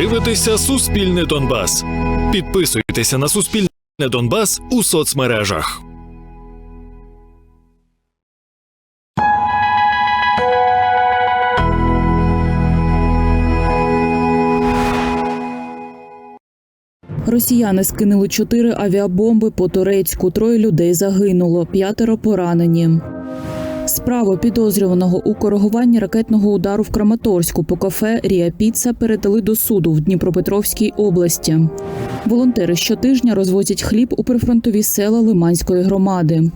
дивитеся Суспільне Донбас. Підписуйтеся на Суспільне Донбас у соцмережах. Росіяни скинули чотири авіабомби по Турецьку. Троє людей загинуло, п'ятеро поранені. Справу підозрюваного у коригуванні ракетного удару в Краматорську по кафе Рія Піца передали до суду в Дніпропетровській області. Волонтери щотижня розвозять хліб у прифронтові села Лиманської громади.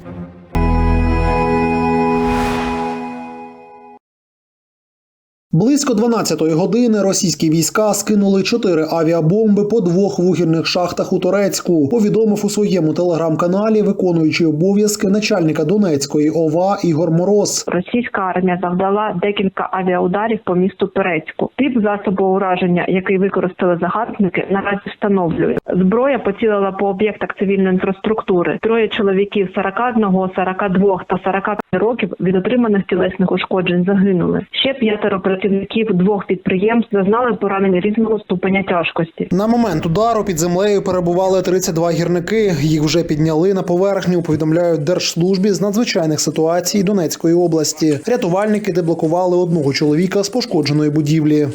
Близько 12-ї години російські війська скинули чотири авіабомби по двох вугільних шахтах у Турецьку. Повідомив у своєму телеграм-каналі виконуючий обов'язки начальника Донецької ОВА Ігор Мороз. Російська армія завдала декілька авіаударів по місту Турецьку. Тип засобу ураження, який використали загарбники, наразі встановлює. Зброя поцілила по об'єктах цивільної інфраструктури. Троє чоловіків 41, 42 та 45 років від отриманих тілесних ушкоджень загинули. Ще п'ятеро працівників двох підприємств зазнали поранень різного ступеня тяжкості. На момент удару під землею перебували 32 гірники. Їх вже підняли на поверхню. Повідомляють держслужбі з надзвичайних ситуацій Донецької області. Рятувальники деблокували одного чоловіка з пошкодженої будівлі.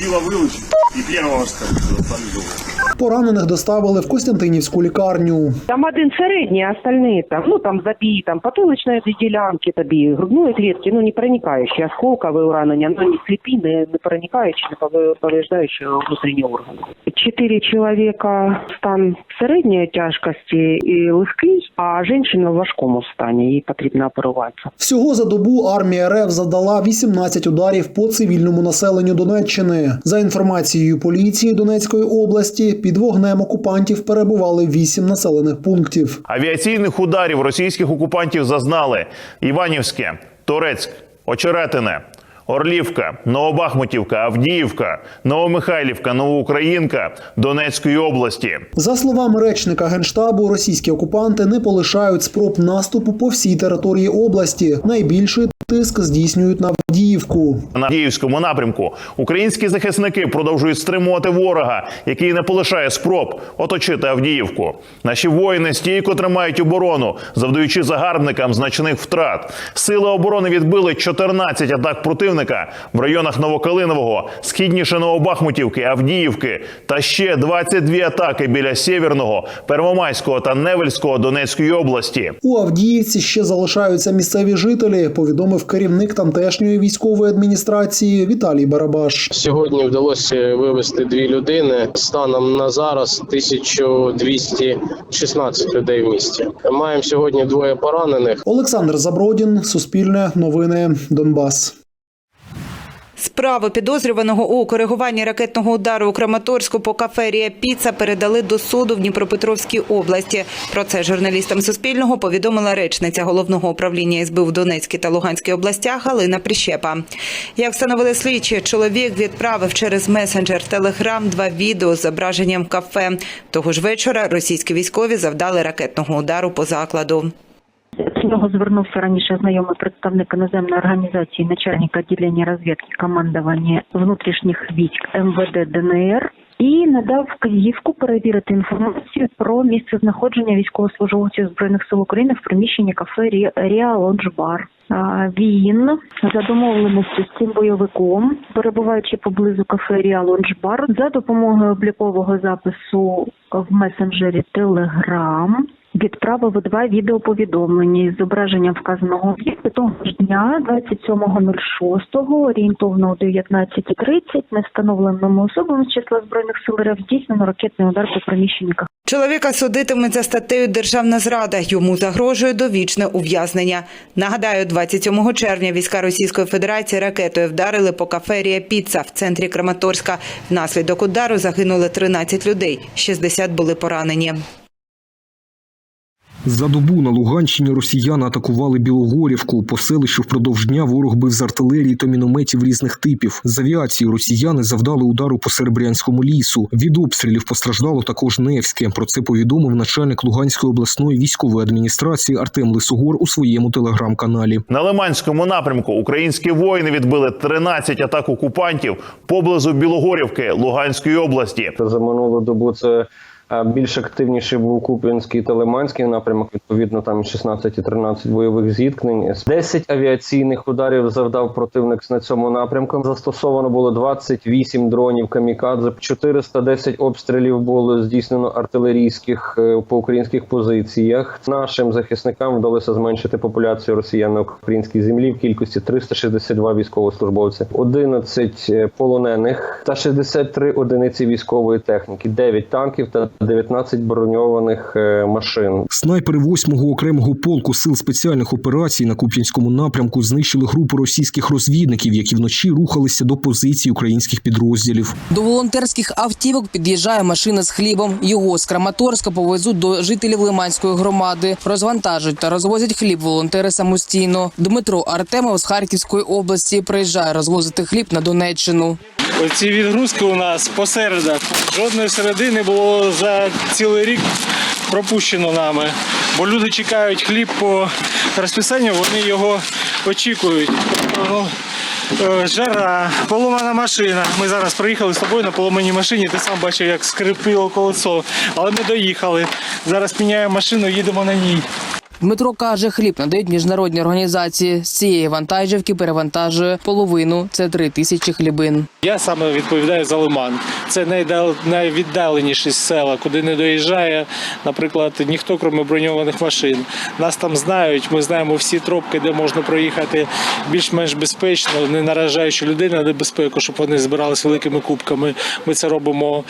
Пиво вылучить и первого оставить. Поранених доставили в Костянтинівську лікарню. Там один середній, а остальные там, ну там забій, там потиличної ділянки тобі, грудної клітки, ну не проникаючі, осколкові уранення, ну не сліпі, не, не проникаючі, не повреждаючі внутрішні органи. Чотири чоловіка стан середньої тяжкості і легкий, а жінка в важкому стані, їй потрібно оперуватися. Всього за добу армія РФ завдала 18 ударів по цивільному населенню Донеччини. За інформацією поліції Донецької області, під вогнем окупантів перебували вісім населених пунктів. Авіаційних ударів російських окупантів зазнали Іванівське, Торецьк, Очеретине, Орлівка, Новобахмутівка, Авдіївка, Новомихайлівка, Новоукраїнка Донецької області. За словами речника генштабу, російські окупанти не полишають спроб наступу по всій території області. Найбільший тиск здійснюють на Авдіївку. На Авдіївському напрямку українські захисники продовжують стримувати ворога, який не полишає спроб оточити Авдіївку. Наші воїни стійко тримають оборону, завдаючи загарбникам значних втрат. Сили оборони відбили 14 атак противника в районах Новокалинового, східніше Новобахмутівки, Авдіївки та ще 22 атаки біля Сєвєрного, Первомайського та Невельського Донецької області. У Авдіївці ще залишаються місцеві жителі. Повідомив керівник тамтешньої військової адміністрації Віталій Барабаш. Сьогодні вдалося вивезти дві людини. Станом на зараз 1216 людей в місті. Маємо сьогодні двоє поранених. Олександр Забродін, Суспільне, Новини, Донбас. Справу підозрюваного у коригуванні ракетного удару у Краматорську по кафе «Рія Піца передали до суду в Дніпропетровській області. Про це журналістам Суспільного повідомила речниця головного управління СБУ в Донецькій та Луганській областях Галина Прищепа. Як встановили слідчі, чоловік відправив через месенджер Телеграм два відео з зображенням кафе. Того ж вечора російські військові завдали ракетного удару по закладу. До нього звернувся раніше знайомий представник іноземної організації, начальник відділення розвідки командування внутрішніх військ МВД ДНР. І надав вказівку перевірити інформацію про місце знаходження військовослужбовців збройних сил України в приміщенні кафе Рі- Ріа Лонж Бар. Він за домовленістю з цим бойовиком, перебуваючи поблизу кафе Ріа Лонж Бар, за допомогою облікового запису в месенджері Telegram відправив два відеоповідомлення із зображенням вказаного об'єкту того ж дня, 27.06, орієнтовно о 19.30, невстановленими особами з числа збройних сил РФ здійснено ракетний удар по приміщенню кафе. Чоловіка судитимуть за статтею Державна зрада. Йому загрожує довічне ув'язнення. Нагадаю, 27 червня війська Російської Федерації ракетою вдарили по кафе «Рія Піца в центрі Краматорська. Внаслідок удару загинули 13 людей, 60 були поранені. За добу на Луганщині росіяни атакували Білогорівку. По селищу впродовж дня ворог бив з артилерії та мінометів різних типів. З авіації росіяни завдали удару по Серебрянському лісу. Від обстрілів постраждало також Невське. Про це повідомив начальник Луганської обласної військової адміністрації Артем Лисогор у своєму телеграм-каналі. На Лиманському напрямку українські воїни відбили 13 атак окупантів поблизу Білогорівки Луганської області. За минулу добу це більш активніший був Куп'янський та Лиманський напрямок. Відповідно, там 16 і 13 бойових зіткнень. 10 авіаційних ударів завдав противник на цьому напрямку. Застосовано було 28 дронів камікадзе, 410 обстрілів було здійснено артилерійських е, по українських позиціях. Нашим захисникам вдалося зменшити популяцію росіян на українській землі в кількості 362 військовослужбовці, 11 полонених та 63 одиниці військової техніки, 9 танків та 19 броньованих е, машин. Снайпери 8-го окремого полку сил спеціальних операцій на Куп'янському напрямку знищили групу російських розвідників, які вночі рухалися до позицій українських підрозділів. До волонтерських автівок під'їжджає машина з хлібом. Його з Краматорська повезуть до жителів Лиманської громади. Розвантажують та розвозять хліб волонтери самостійно. Дмитро Артемов з Харківської області приїжджає розвозити хліб на Донеччину. Оці відгрузки у нас по. Жодної середини було за цілий рік пропущено нами. Бо люди чекають хліб по розписанню, вони його очікують. Ну, е, Жара, поломана машина. Ми зараз приїхали з тобою на поломаній машині. Ти сам бачив, як скрипіло колесо. Але ми доїхали. Зараз міняємо машину, їдемо на ній. Дмитро каже, хліб надають міжнародні організації. З цієї вантажівки перевантажує половину. Це три тисячі хлібин. Я саме відповідаю за лиман. Це найвіддаленіші села, куди не доїжджає, наприклад, ніхто, крім броньованих машин. Нас там знають, ми знаємо всі тропки, де можна проїхати більш-менш безпечно, не наражаючи людей на небезпеку, щоб вони збиралися великими кубками. Ми це робимо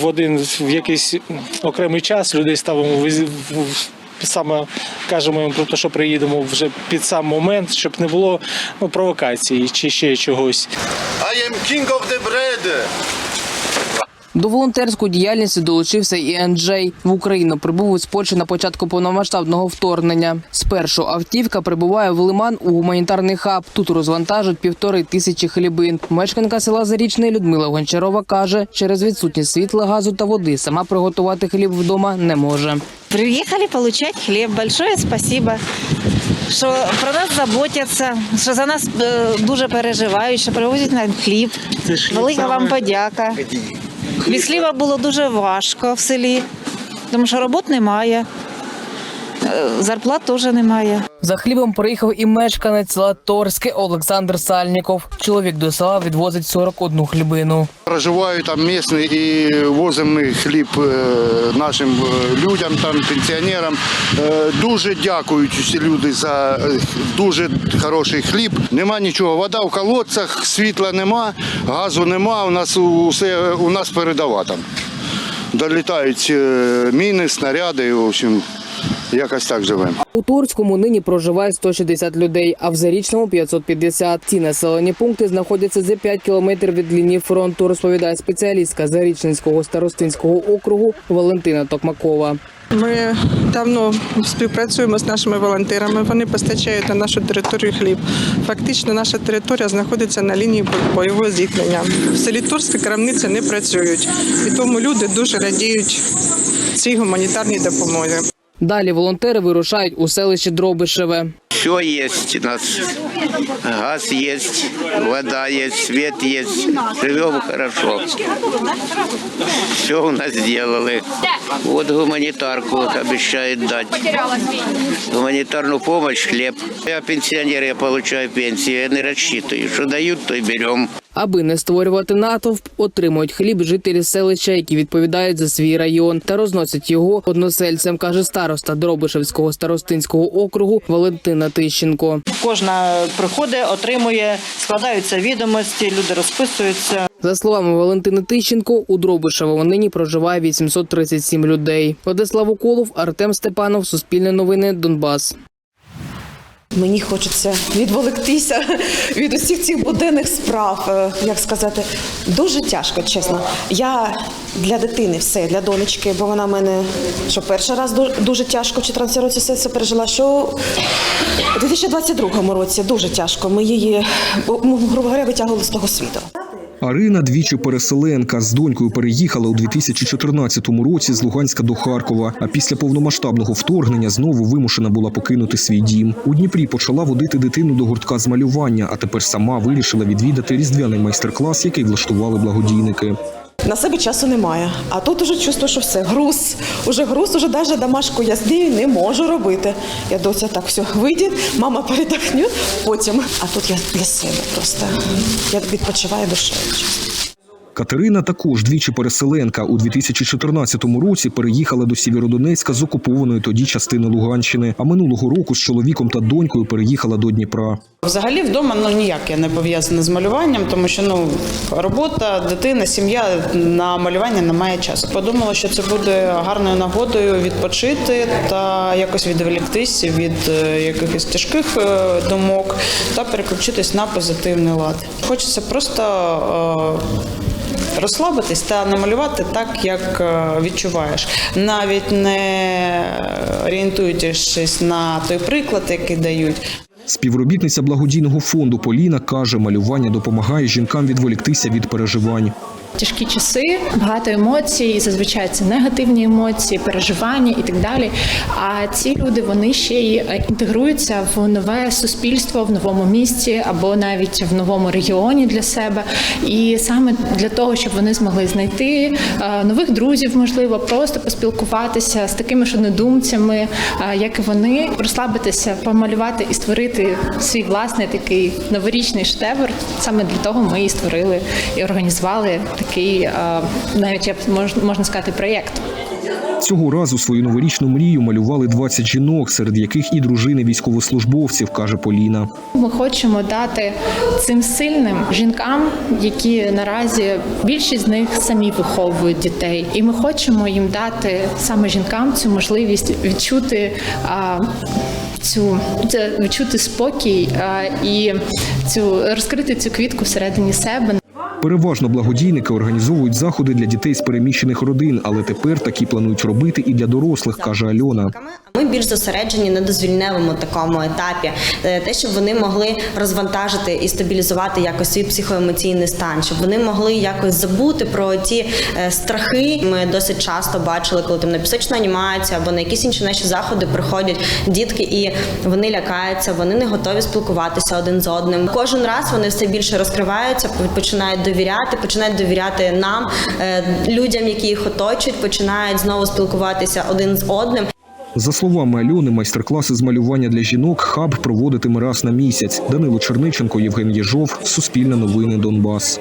в один в якийсь окремий час. Людей ставимо в- в- Саме кажемо їм про те, що приїдемо вже під сам момент, щоб не було ну, провокації чи ще чогось. I am king of the bread. До волонтерської діяльності долучився і Анджей. В Україну прибув із Польщі на початку повномасштабного вторгнення. Спершу автівка прибуває в Лиман у гуманітарний хаб. Тут розвантажують півтори тисячі хлібин. Мешканка села Зарічне Людмила Гончарова каже, через відсутність світла, газу та води сама приготувати хліб вдома не може. Приехали получать хлеб. Большое спасибо, що про нас заботяться, що за нас е, дуже переживають, що привозять нам хліб. Велика вам подяка. Без хліба було дуже важко в селі, тому що робот немає, зарплат теж немає. За хлібом приїхав і мешканець села Торське Олександр Сальніков. Чоловік до села відвозить 41 хлібину. Проживаю там місний і возимо ми хліб е, нашим е, людям, там, пенсіонерам. Е, Дуже дякують усі люди за е, дуже хороший хліб. Нема нічого. Вода в колодцях, світла нема, газу нема. У нас усе у нас передова там. Долітають е, міни, снаряди, в общем, якось так живемо. У Турському нині проживає 160 людей, а в Зарічному 550. Ці населені пункти знаходяться за 5 кілометрів від лінії фронту, розповідає спеціалістка Зарічненського старостинського округу Валентина Токмакова. Ми давно співпрацюємо з нашими волонтерами. Вони постачають на нашу територію хліб. Фактично, наша територія знаходиться на лінії бойового зіткнення. В селі Турське крамниці не працюють, і тому люди дуже радіють цій гуманітарній допомозі. Далі волонтери вирушають у селище Дробишеве. Все есть у нас. Газ есть, вода есть, свет есть. Живем хорошо. Все у нас сделали. Вот гуманитарку вот обещают дать. Гуманитарную помощь, хлеб. Я пенсионер, я получаю пенсию. Я не рассчитываю. Что дают, то и берем. Аби не створювати натовп, отримують хліб жителі селища, які відповідають за свій район, та розносять його односельцям, каже староста Дробишевського старостинського округу Валентина Тищенко. Кожна приходить, отримує, складаються відомості, люди розписуються. За словами Валентини Тищенко, у Дробишево нині проживає 837 людей. Владислав Уколов, Артем Степанов, Суспільне новини, Донбас. Мені хочеться відволіктися від усіх цих буденних справ. е, Як сказати, дуже тяжко, чесно. Я для дитини все, для донечки, бо вона в мене що перший раз дуже тяжко в 14 році все це пережила. Що у 2022 році дуже тяжко. Ми її, грубо говоря, витягували з того світу. Арина двічі переселенка з донькою переїхала у 2014 році з Луганська до Харкова. А після повномасштабного вторгнення знову вимушена була покинути свій дім. У Дніпрі почала водити дитину до гуртка з малювання, а тепер сама вирішила відвідати різдвяний майстер-клас, який влаштували благодійники. На себе часу немає. А тут уже чувствую, що все, груз. Уже груз, уже навіть домашку я здію не можу робити. Я доця так все вийде, мама передохне, потім. А тут я для себе просто. Я відпочиваю душею. Катерина також двічі переселенка. У 2014 році переїхала до Сєвєродонецька з окупованої тоді частини Луганщини. А минулого року з чоловіком та донькою переїхала до Дніпра. Взагалі вдома ну ніяк я не пов'язана з малюванням, тому що ну робота, дитина, сім'я на малювання немає часу. Подумала, що це буде гарною нагодою відпочити та якось відволіктись від е, якихось тяжких е, думок та переключитись на позитивний лад. Хочеться просто. Розслабитись та намалювати так, як е, відчуваєш, навіть не орієнтуючись на той приклад, який дають. Співробітниця благодійного фонду Поліна каже, малювання допомагає жінкам відволіктися від переживань. Тяжкі часи, багато емоцій, зазвичай це негативні емоції, переживання і так далі. А ці люди вони ще й е, інтегруються в нове суспільство в новому місті або навіть в новому регіоні для себе. І саме для того, щоб вони змогли знайти е, нових друзів, можливо, просто поспілкуватися з такими ж однодумцями, е, як і вони, розслабитися, помалювати і створити свій власний такий новорічний шедевр. Саме для того ми і створили і організували такий, е, навіть я можна сказати, проєкт. Цього разу свою новорічну мрію малювали 20 жінок, серед яких і дружини військовослужбовців, каже Поліна. Ми хочемо дати цим сильним жінкам, які наразі більшість з них самі виховують дітей, і ми хочемо їм дати саме жінкам цю можливість відчути. А, Цю відчути спокій а, і цю розкрити цю квітку всередині себе. Переважно благодійники організовують заходи для дітей з переміщених родин, але тепер такі планують робити і для дорослих, каже Альона. Ми більш зосереджені на дозвільневому такому етапі, Е, те, щоб вони могли розвантажити і стабілізувати якось свій психоемоційний стан, щоб вони могли якось забути про ті е, страхи. Ми досить часто бачили, коли там на пісочну анімацію або на якісь інші наші заходи приходять дітки, і вони лякаються, вони не готові спілкуватися один з одним. Кожен раз вони все більше розкриваються, починають довіряти, починають довіряти нам, е, людям, які їх оточують, починають знову спілкуватися один з одним. За словами Альони, майстер-класи з малювання для жінок хаб проводитиме раз на місяць. Данило Черниченко, Євген Єжов, Суспільне новини Донбас.